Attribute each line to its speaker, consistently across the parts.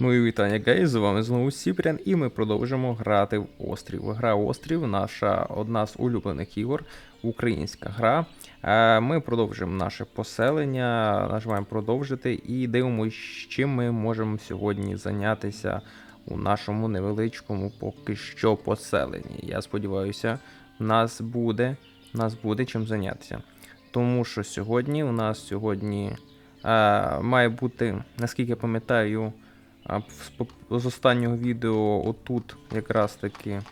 Speaker 1: Мої вітання, гейс, з вами знову Сіпрян, і ми продовжимо грати в Острів. Гра Острів наша одна з улюблених ігор, українська гра. Е, Ми продовжимо наше поселення, нажимаємо продовжити і дивимося, чим ми можемо сьогодні зайнятися у нашому невеличкому поки що поселенні. Я сподіваюся, нас буде, нас буде чим зайнятися. Тому що сьогодні у нас сьогодні е, має бути, наскільки я пам'ятаю, а з останнього відео отут якраз таки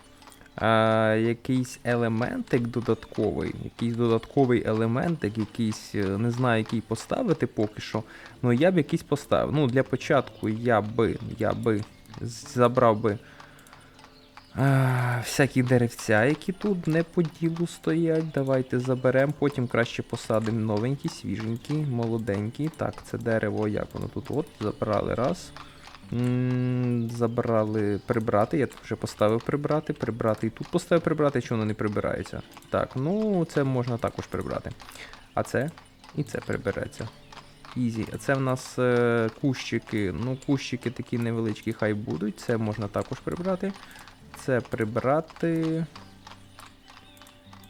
Speaker 1: е, якийсь елементик додатковий, якийсь додатковий елементик, якийсь, е, не знаю, який поставити поки що. Ну я б якийсь поставив. Ну, для початку я би, я би забрав би е, всякі деревця, які тут не по ділу стоять. Давайте заберемо, потім краще посадимо новенькі, свіженькі, молоденькі. Так, це дерево, як воно тут? От, забрали раз. Забрали прибрати. Я тут вже поставив прибрати, прибрати і тут поставив прибрати, що воно не прибирається. Так, ну це можна також прибрати. А це і це прибереться. Ізі. А це в нас е, кущики. Ну, кущики такі невеличкі, хай будуть. Це можна також прибрати. Це прибрати.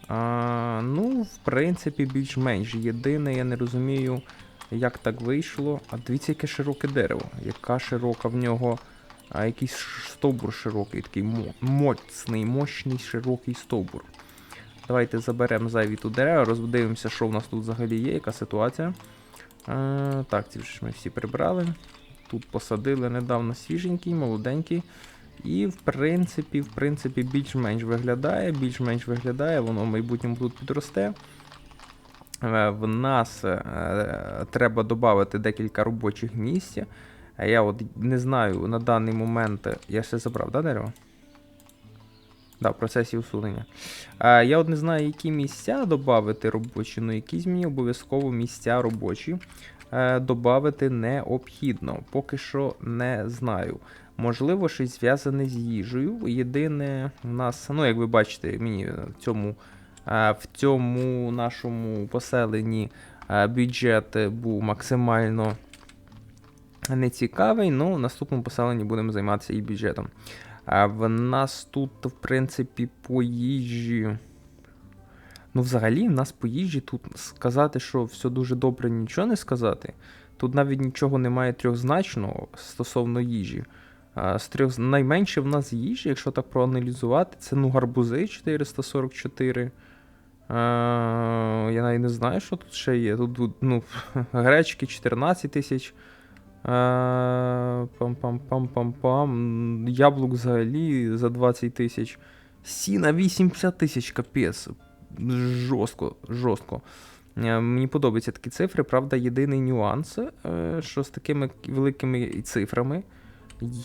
Speaker 1: А, ну, в принципі, більш-менш. Єдине, я не розумію, як так вийшло. А дивіться, яке широке дерево. Яка широка в нього. А якийсь стовбур широкий, такий моцний, мощний широкий стовбур. Давайте заберемо зайві тут дерева, роздивимося, що в нас тут взагалі є, яка ситуація. А, так, ці ж ми всі прибрали. Тут посадили недавно свіженький, молоденький. І в принципі, в принципі, більш-менш виглядає, більш-менш виглядає, воно в майбутньому тут підросте. Е, В нас е, треба додати декілька робочих місць. А я от не знаю на даний момент. Я ще забрав, да, дерево? Да, в процесі усунення. А, я от не знаю, які місця додати робочі, але якісь мені обов'язково місця робочі е, додати необхідно. Поки що не знаю. Можливо, щось зв'язане з їжею. Єдине, в нас, ну, як ви бачите, мені в цьому, е, в цьому нашому поселенні е, бюджет був максимально нецікавий, але в наступному поселенні будемо займатися і бюджетом. В нас тут, в принципі, по їжі. Ну, взагалі, в нас по їжі тут сказати, що все дуже добре, нічого не сказати. Тут навіть нічого немає трьохзначного стосовно їжі. З трьох найменше в нас їжі, якщо так проаналізувати, це ну гарбузи 444. А, я навіть не знаю, що тут ще є. Тут, ну, гречки 14 тисяч. Пам-пам-пам-пам-пам. Яблук взагалі за 20 тисяч. Сіна 80 тисяч, капець. Жорстко, жорстко. Е, Мені подобаються такі цифри, правда, єдиний нюанс, е, що з такими великими цифрами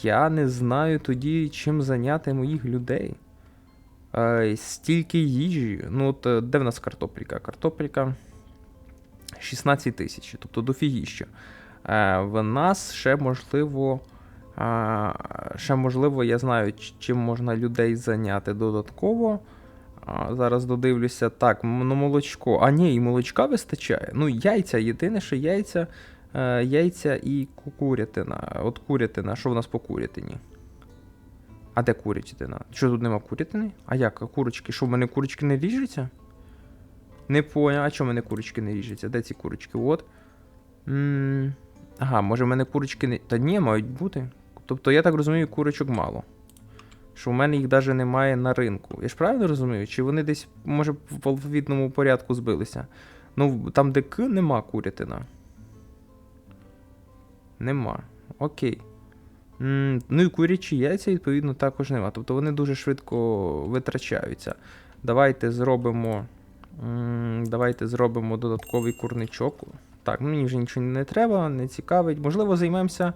Speaker 1: я не знаю тоді, чим зайняти моїх людей. Стільки їжі. Ну, от е, де в нас картопелька? Картопелька 16 тисяч, тобто дофігіще. В нас ще можливо. Ще можливо, я знаю, чим можна людей зайняти додатково. Зараз додивлюся. Так, ну молочко. А ні, і молочка вистачає. Ну, яйця, єдине, що яйця, е, яйця і курятина. От курятина, що в нас по курятині? А де курятина? Що тут нема курятини? А як? Курочки? Що в мене курочки не ріжуться? Не поняв, а чому в мене курочки не ріжуться? Де ці курочки? От. м Ага, може в мене курочки не. Та ні, мають бути. Тобто, я так розумію, курочок мало. Що в мене їх навіть немає на ринку. Я ж правильно розумію? Чи вони десь, може, в алфавітному порядку збилися? Ну, там, де К, нема курятина. Нема. Окей. Ну і курячі яйця, відповідно, також нема. Тобто вони дуже швидко витрачаються. Давайте зробимо. Давайте зробимо додатковий курничок. Так, мені вже нічого не треба, не цікавить. Можливо, займемося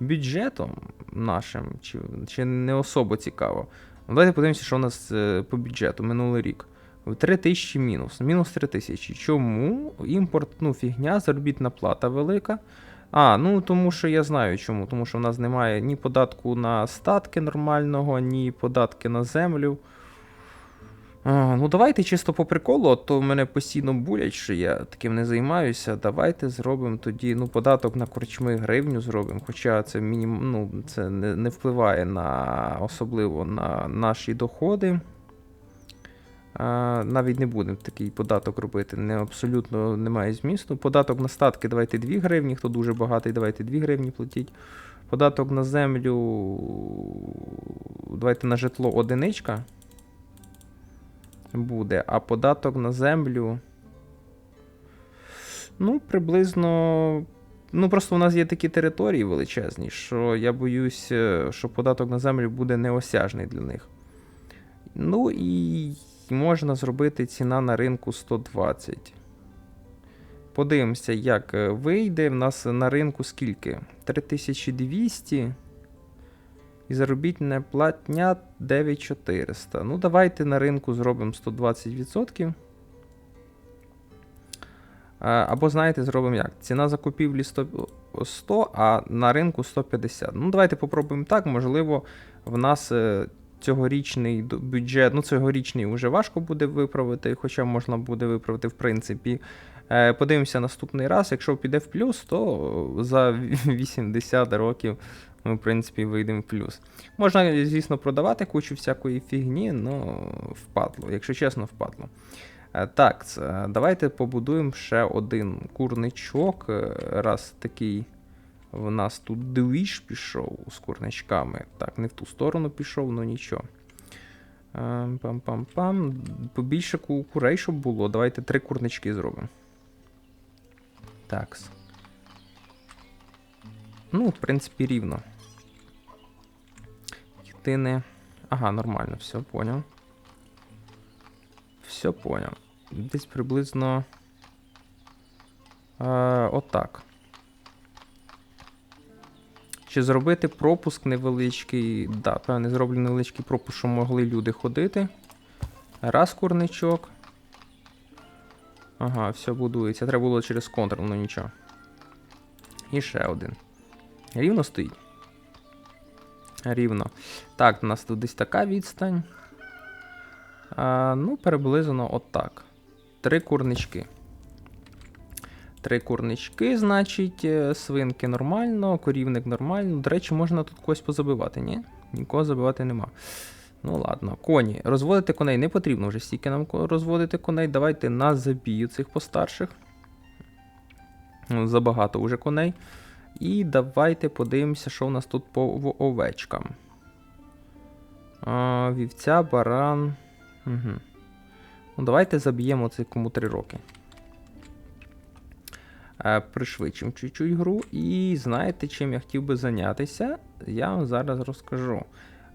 Speaker 1: бюджетом нашим, чи, чи не особо цікаво. Ну, Давайте подивимося, що у нас е, по бюджету минулий рік. 3 тисячі мінус. Мінус 3 тисячі. Чому? Імпорт, ну, фігня, заробітна плата велика. А, ну тому що я знаю чому. Тому що в нас немає ні податку на статки нормального, ні податки на землю. А, ну, давайте чисто по приколу, а то мене постійно булять, що я таким не займаюся. Давайте зробимо тоді ну, податок на корчми гривню зробимо. Хоча це мінімум, ну, це не, не впливає на особливо на наші доходи. Навіть не будемо такий податок робити. Не, абсолютно немає змісту. Податок на статки давайте 2 гривні. Хто дуже багатий, давайте 2 гривні платіть. Податок на землю. Давайте на житло одиничка буде, а податок на землю. Ну, приблизно. Ну, просто у нас є такі території величезні, що я боюсь, е, що податок на землю буде неосяжний для них. Ну і можна зробити ціна на ринку 120. Подивимося, як е, вийде. В нас на ринку скільки? 3200. І заробітна платня 9400. Ну, давайте на ринку зробимо 120%. Або, знаєте, зробимо як? Ціна закупівлі 100, 100, а на ринку 150. Ну, давайте попробуємо так. Можливо, в нас е, цьогорічний бюджет, ну, цьогорічний вже важко буде виправити, хоча можна буде виправити, в принципі. Е, Подивимося наступний раз. Якщо піде в плюс, то за 80 років ми, в принципі, вийдемо в плюс. Можна, звісно, продавати кучу всякої фігні, але впадло, якщо чесно, впадло. Е, Так, давайте побудуємо ще один курничок. Е, Раз такий в нас тут двіж пішов з курничками. Так, не в ту сторону пішов, ну нічого. Е, Пам-пам-пам. Побільше ку- курей, щоб було. Давайте три курнички зробимо. Так. Ну, в принципі, рівно. Єдине. Ага, нормально, все, поняв. Все поняв. Десь приблизно. Е, отак. Чи зробити пропуск невеличкий. Да, певне, зроблю невеличкий пропуск, щоб могли люди ходити. Раз курничок. Ага, все будується. Треба було через контр, ну нічого. І ще один. Рівно стоїть. Рівно. Так, у нас тут десь така відстань. А, ну, приблизно отак. Три курнички. Три курнички, значить, е, свинки нормально, корівник нормально. До речі, можна тут когось позабивати, ні? Нікого забивати нема. Ну ладно, коні. Розводити коней не потрібно вже стільки нам розводити коней. Давайте на забію цих постарших. Ну, Забагато вже коней. І давайте подивимося, що у нас тут по овечкам. А, вівця, баран. Угу. Ну, давайте заб'ємо це кому 3 роки. Е, Пришвидшимо чуть-чуть гру. І знаєте, чим я хотів би зайнятися? Я вам зараз розкажу.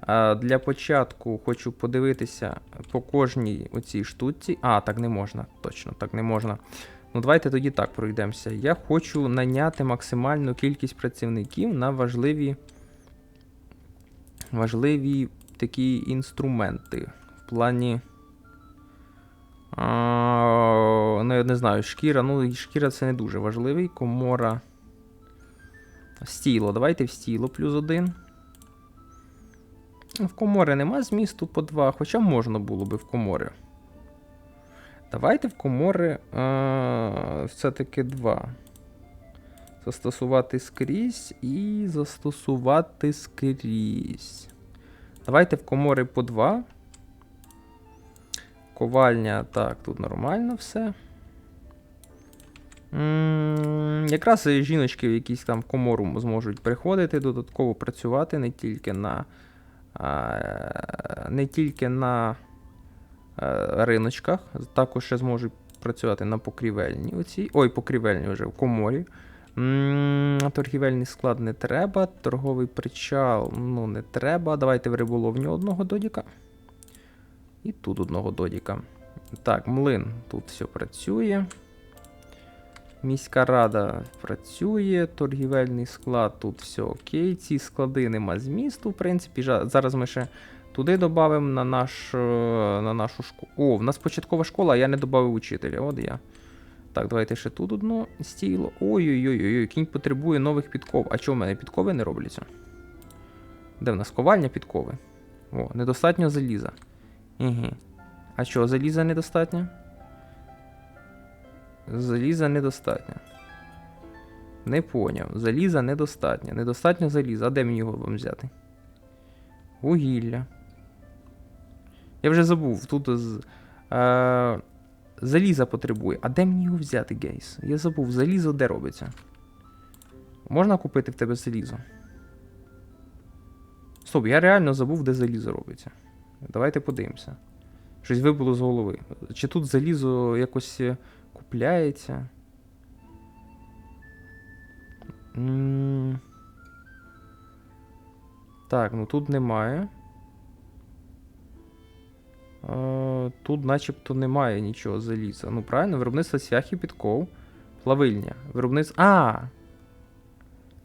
Speaker 1: Е, Для початку хочу подивитися по кожній оцій штуці. А, так не можна. Точно, так не можна. Ну, давайте тоді так пройдемося. Я хочу наняти максимальну кількість працівників на важливі, важливі такі інструменти. В плані. А, ну, я не знаю, шкіра. Ну, шкіра це не дуже важливий. Комора. Стіло. Давайте в стіло плюс один. В комори нема змісту по два, хоча можна було би в комори. Давайте в комори а, все-таки два. Застосувати скрізь і застосувати скрізь. Давайте в комори по два. Ковальня, так, тут нормально все. М, Якраз і жіночки в якісь там комору зможуть приходити, додатково працювати не тільки на. а, Не тільки на е, риночках, також ще зможуть працювати на покрівельні. Оцій. Ой, покрівельні вже в коморі. М, Торгівельний склад не треба. Торговий причал ну, не треба. Давайте в риболовню одного додіка. І тут одного додіка. Так, млин тут все працює. Міська рада працює, торгівельний склад, тут все окей. Ці склади нема змісту, в принципі. Зараз ми ще туди додамо на, наш, е, на нашу школу. О, в нас початкова школа, а я не додав учителя. От я. Так, давайте ще тут одно стіло. Ой-ой-ой, кінь потребує нових підков. А чого в мене підкови не робляться? Де в нас ковальня підкови? О, недостатньо заліза. Угу. А що, заліза недостатньо? Заліза недостатньо. Не поняв. Заліза недостатньо. Недостатньо заліза. А де мені його вам взяти? Вугілля. Я вже забув. Тут з. Е, заліза потребує. А де мені його взяти, гейс? Я забув, залізо де робиться? Можна купити в тебе залізо? Стоп, я реально забув, де залізо робиться. Давайте подивимося. Щось вибуло з голови. Чи тут залізо якось е, купляється? Так, ну тут немає. Тут начебто немає нічого заліза. Ну, правильно, виробництво цвях і підков. Плавильня. Виробництво. А!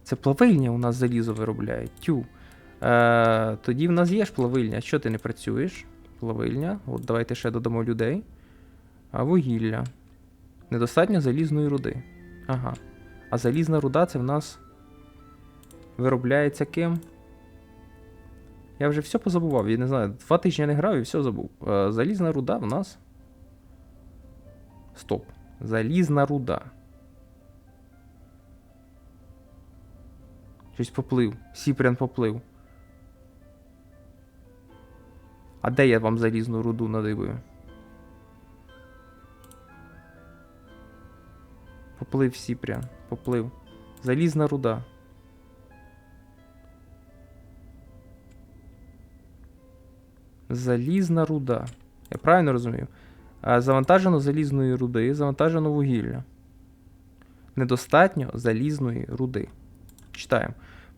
Speaker 1: Це плавильня у нас залізо виробляє. Тю. Е, тоді в нас є ж плавильня. Що ти не працюєш? Плавильня. От давайте ще додамо людей. А вугілля. Недостатньо залізної руди. Ага. А залізна руда це в нас виробляється ким? Я вже все позабував, я не знаю. Два тижні не грав і все забув. Е, залізна руда в нас. Стоп. Залізна руда. Щось поплив. Сіпрян поплив. А де я вам залізну руду надивую? Поплив Сіпрян. Поплив. Залізна руда. Залізна руда. Я правильно розумію? Завантажено залізної руди, завантажено вугілля. Недостатньо залізної руди. Читаємо.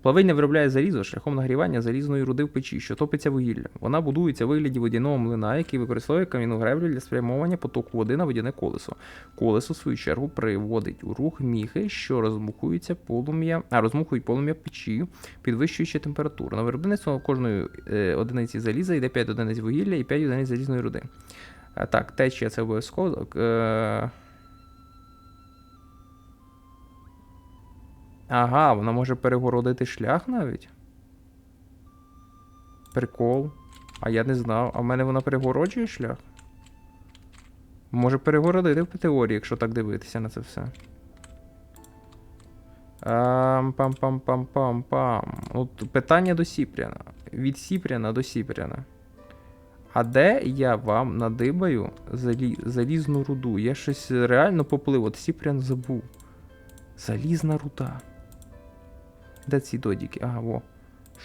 Speaker 1: Плавильня виробляє залізо шляхом нагрівання залізної руди в печі, що топиться вугілля. Вона будується в вигляді водяного млина, який використовує кам'яну греблю для спрямовування потоку води на водяне колесо. Колесо, в свою чергу, приводить у рух міхи, що розмухуються полум'я, а розмухують полум'я печі, підвищуючи температуру. На виробництво кожної е, одиниці заліза йде 5 одиниць вугілля і 5 одиниць залізної руди. А, так, течія це обов'язково. Е, Ага, вона може перегородити шлях навіть. Прикол. А я не знав. А в мене вона перегороджує шлях? Може перегородити в теорії, якщо так дивитися на це все. Ам, Пам-пам-пам-пам-пам. От питання до Сіпряна. Від Сіпряна до Сіпряна. А де я вам надибаю залі... залізну руду? Я щось реально поплив. От Сіпрян забув. Залізна руда. Де ці додіки? Ага, во.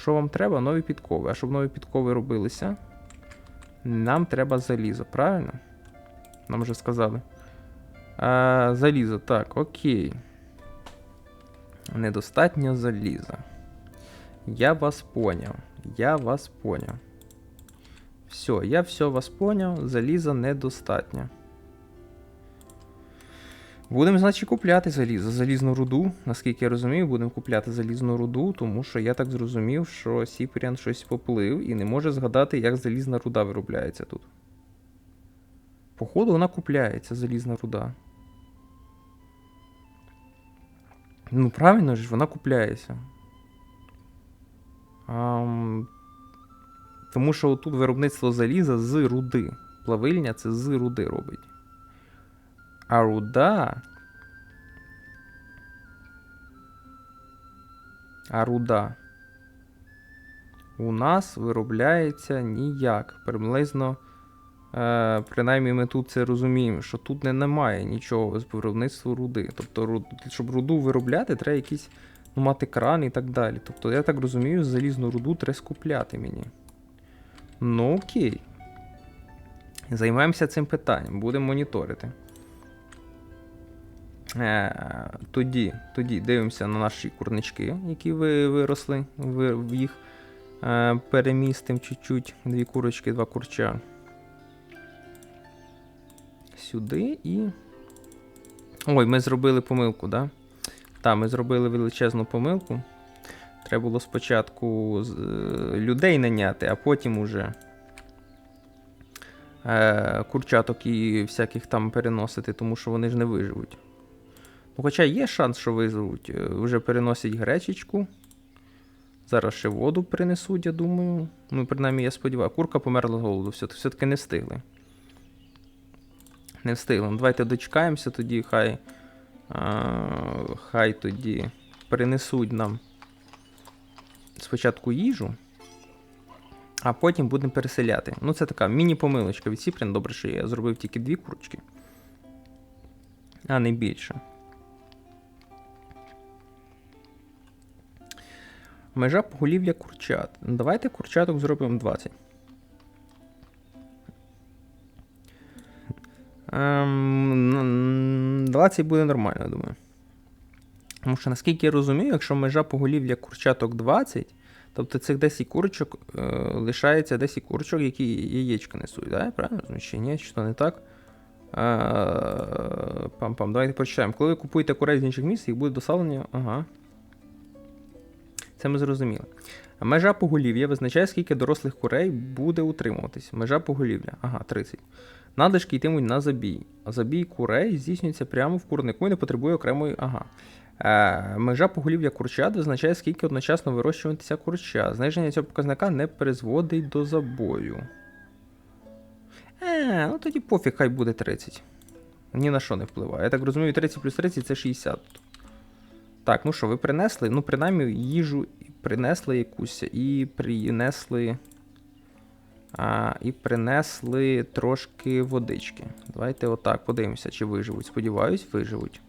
Speaker 1: Що вам треба? Нові підкови. А щоб нові підкови робилися, нам треба залізо, правильно? Нам вже сказали. А, залізо, так, окей. Недостатньо заліза. Я вас поняв. Я вас поняв. Все, я все вас поняв. Заліза недостатньо. Будемо, значить, купляти залізо, залізну руду. Наскільки я розумію, будемо купляти залізну руду, тому що я так зрозумів, що Сіпріан щось поплив і не може згадати, як залізна руда виробляється тут. Походу, вона купляється, залізна руда. Ну, правильно ж, вона купляється. Ам... Тому що тут виробництво заліза з руди. Плавильня це з руди робить. А руда. А руда. У нас виробляється ніяк. Приблизно. Е, принаймні ми тут це розуміємо, що тут не немає нічого з виробництва руди. Тобто, щоб руду виробляти, треба якісь ну, мати кран і так далі. Тобто, я так розумію, залізну руду треба скупляти мені. Ну окей. Займаємося цим питанням, будемо моніторити. Е, тоді тоді дивимося на наші курнички, які ви, виросли. Ви, в їх е, перемістимо чуть-чуть. Дві курочки, два курча. Сюди і. Ой, ми зробили помилку, да? Так, ми зробили величезну помилку. Треба було спочатку е, людей наняти, а потім уже курчаток і всяких там переносити, тому що вони ж не виживуть. Ну, Хоча є шанс, що виживуть. Е, Вже переносять гречечку. Зараз ще воду принесуть, я думаю. Ну, принаймні, я сподіваюся. Курка померла з голоду, все- все-таки не встигли. Не встигли. Ну, Давайте дочекаємося тоді, хай. А, хай тоді принесуть нам спочатку їжу, а потім будемо переселяти. Ну, це така міні-помилочка від Сіпрін. Добре, що я зробив тільки дві курочки. А не більше. Межа поголів'я курчат. Давайте курчаток зробимо 20. Ем, 20 буде нормально, думаю. Тому що, наскільки я розумію, якщо межа поголів'я курчаток 20, тобто цих 10 курочок е, лишається 10 курочок, які яєчка несуть, да? Правильно? Чи ні, чи то не так? Е, Пам-пам, давайте почитаємо. Коли ви купуєте курей з інших місць, їх буде доставлення. Ага. Це ми зрозуміли. Межа поголів'я визначає, скільки дорослих курей буде утримуватись. Межа поголів'я. Ага, 30. Надлишки йтимуть на забій. Забій курей здійснюється прямо в курнику і не потребує окремої. Ага. Е, межа поголів'я курчат визначає, скільки одночасно вирощуватися курча. Зниження цього показника не призводить до забою. Е, ну тоді пофіг, хай буде 30. Ні на що не впливає. Я так розумію, 30 плюс 30 це 60. Так, ну що, ви принесли? Ну, принаймні, їжу принесли якусь і принесли. А, і принесли трошки водички. Давайте отак подивимося, чи виживуть. Сподіваюсь, виживуть.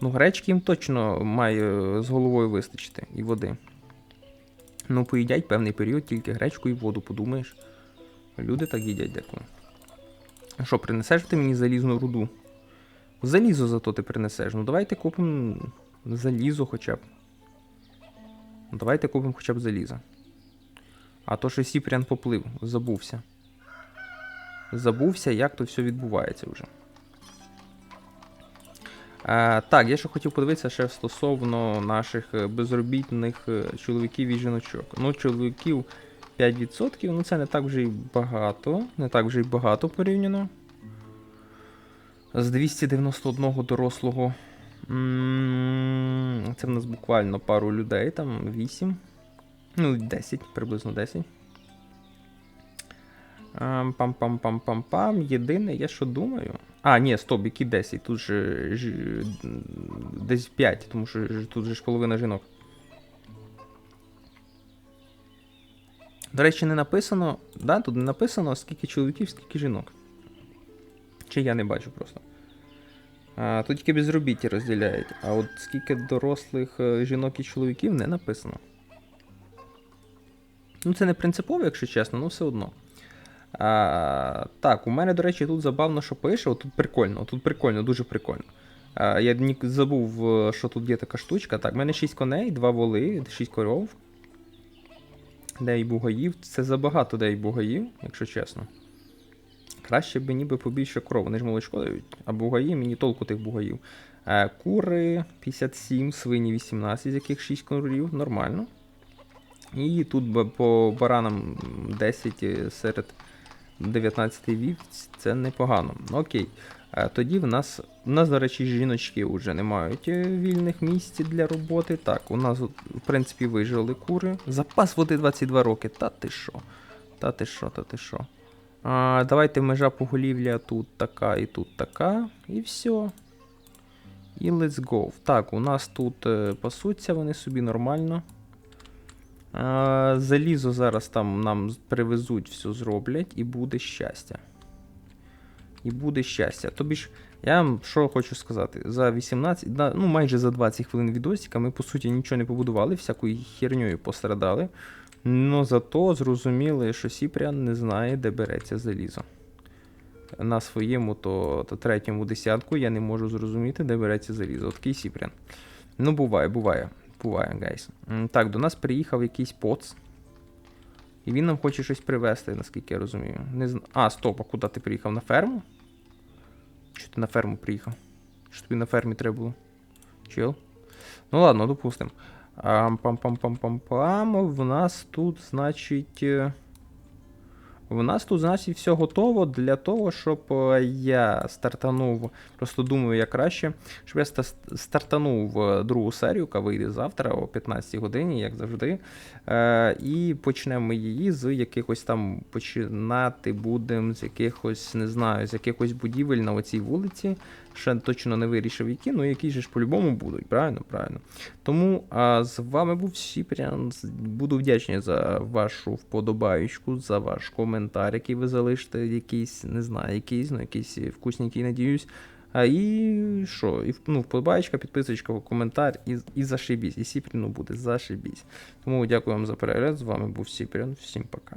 Speaker 1: Ну, гречки їм точно має з головою вистачити і води. Ну, поїдять певний період тільки гречку і воду, подумаєш. Люди так їдять деколи. Що, принесеш ти мені залізну руду? Залізо зато ти принесеш. Ну давайте купимо залізо хоча б. Ну, давайте купимо хоча б залізо. А то що Сіпрян поплив, забувся. Забувся, як то все відбувається вже. Е, так, я ще хотів подивитися ще стосовно наших е, безробітних е, чоловіків і жіночок. Ну, чоловіків 5%, ну це не так вже й багато. Не так вже й багато порівняно. З 291 дорослого. Це в нас буквально пару людей, там 8. Ну, 10, приблизно 10. Ам, Пам-пам-пам-пам-пам. Єдине, я що думаю. А, ні, стоп, які 10. Тут же ж, десь 5, тому що тут же ж половина жінок. До речі, не написано. Да, тут не написано, скільки чоловіків, скільки жінок. Чи я не бачу просто. А, тут тільки безробіття розділяють. А от скільки дорослих е, жінок і чоловіків не написано. Ну, це не принципово, якщо чесно, ну все одно. А, так, у мене, до речі, тут забавно, що пише. Тут прикольно, тут прикольно, дуже прикольно. А, я забув, е, що тут є така штучка. Так, в мене 6 коней, 2 воли, 6 коров. 9 бугаїв. Це забагато 9 бугаїв, якщо чесно. Краще б ніби побільше коров, вони ж молочко дають. А бугаї, мені толку тих бугаїв. Е, кури 57, свині 18, з яких 6 корів, нормально. І тут по баранам 10 е, серед 19 вівць, це непогано. Окей. Е, Тоді в нас, в нас, до речі, жіночки вже не мають вільних місць для роботи. Так, у нас, в принципі, вижили кури. Запас води 22 роки. Та ти що? Та ти що, та ти що? А, давайте межа поголів'я тут така і тут така. І все. І let's go. Так, у нас тут е, пасуться вони собі нормально. А, залізо зараз там нам привезуть, все зроблять, і буде щастя. І буде щастя. Тобі ж, я вам що хочу сказати, за 18, ну майже за 20 хвилин відосика ми по суті нічого не побудували, всякою херньою пострадали. Но зато зрозуміли, що Сіпрян не знає, де береться залізо. На своєму то, то третьому десятку я не можу зрозуміти, де береться залізо. Такий Сіпрян. Ну, буває, буває. Буває, гайс. Так, до нас приїхав якийсь поц. І він нам хоче щось привезти, наскільки я розумію. Не зна... А, стоп, а куди ти приїхав? На ферму? Чи ти на ферму приїхав? Що тобі на фермі треба було? Чил? Ну ладно, допустим. Ам, Пам-пам-пам-пам-пам. В нас тут, значить. е, В нас тут і все готово для того, щоб е, я стартанув. Просто думаю, як краще, щоб я стартанув е, другу серію, яка вийде завтра о 15 годині, як завжди. І почнемо її з якихось там починати будемо з якихось, не знаю, з якихось будівель на оцій вулиці. Ще точно не вирішив, які, ну які ж по-любому будуть, правильно? Правильно. Тому а, з вами був Сіпрян. З- Буду вдячний за вашу вподобаючку, за ваш коментар, який ви залишите, якийсь, не знаю, якийсь, ну якийсь вкусненький, надіюсь. А і що? І ну, вподобаєчка, підписочка, коментар і, і зашибісь. І Сіпріну буде зашибісь. Тому дякую вам за перегляд. З вами був Сіпрян. Всім пока.